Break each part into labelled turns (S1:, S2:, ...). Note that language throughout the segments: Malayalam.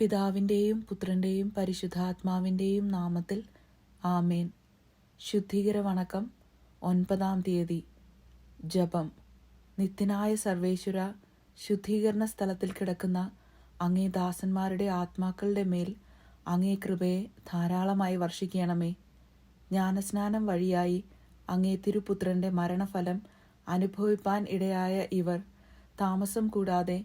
S1: പിതാവിന്റെയും പുത്രന്റെയും പരിശുദ്ധാത്മാവിന്റെയും നാമത്തിൽ ആമേൻ. ശുദ്ധീകര വണക്കം ഒൻപതാം തീയതി. ജപം. നിത്യനായ സർവേശ്വര ശുദ്ധീകരണ സ്ഥലത്തിൽ കിടക്കുന്ന അങ്ങേ ദാസന്മാരുടെ ആത്മാക്കളുടെ മേൽ അങ്ങേ കൃപയെ ധാരാളമായി വർഷിക്കണമേ. ജ്ഞാനസ്നാനം വഴിയായി അങ്ങേ തിരുപുത്രന്റെ മരണഫലം അനുഭവിപ്പാൻ ഇടയായ ഇവർ താമസം കൂടാതെ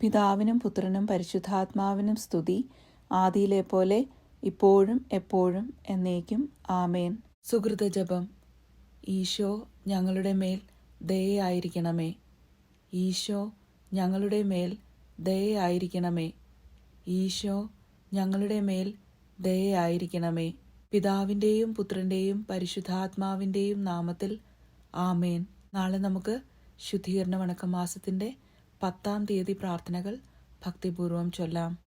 S1: പിതാവിനും പുത്രനും പരിശുദ്ധാത്മാവിനും സ്തുതി. ആദിയിലെ പോലെ ഇപ്പോഴും എപ്പോഴും എന്നേക്കും. ആമേൻ. സുഹൃത ജപം. ഈശോ ഞങ്ങളുടെ മേൽ ദയയായിരിക്കണമേ. ഈശോ ഞങ്ങളുടെ മേൽ ദയയായിരിക്കണമേ. ഈശോ ഞങ്ങളുടെ മേൽ ദയയായിരിക്കണമേ. പിതാവിന്റെയും പുത്രന്റെയും പരിശുദ്ധാത്മാവിന്റെയും നാമത്തിൽ ആമേൻ. നാളെ നമുക്ക് ശുദ്ധീകരണ വണക്ക മാസത്തിന്റെ പത്താം തീയതി പ്രാർത്ഥനകൾ ഭക്തിപൂർവം ചൊല്ലാം.